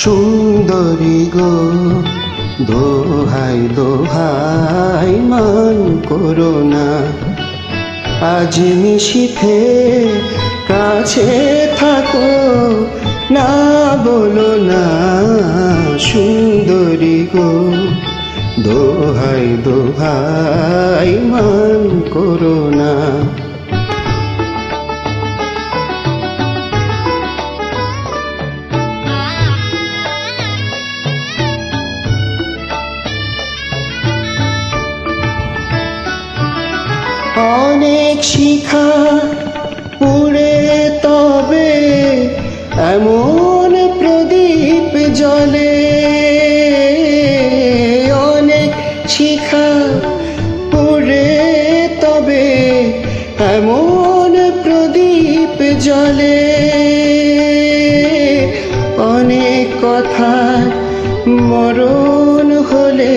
সুন্দরী গো, দোহাই দোহাই, মান করো না। আজ নিশীথে কাছে থাকো, না বলো না, সুন্দরী গো, দোহাই দোহাই, মান করো না। অনেক শিখা পুড়ে তবে এমন প্রদীপ জলে অনেক শিখা পুড়ে তবে এমন প্রদীপ জলে অনেক কথা মরণ হলে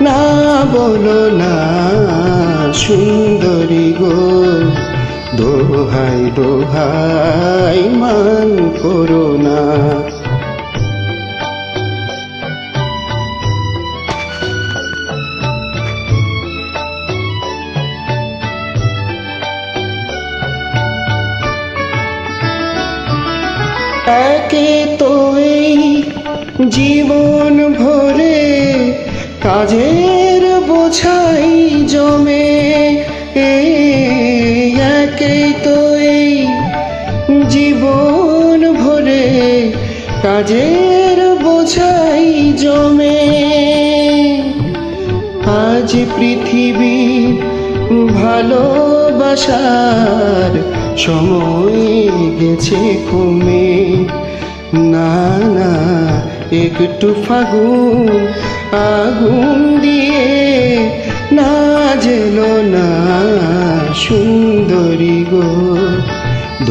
না বলো না সুন্দরী গো দোহাই দোহাই মান করো না। একে তো জীবন ভরে কাজের বোঝাই জমে। আজ পৃথিবী ভালোবাসার সময় গেছে কমে না না, একটু ফাগুন, আগুন দিয়ে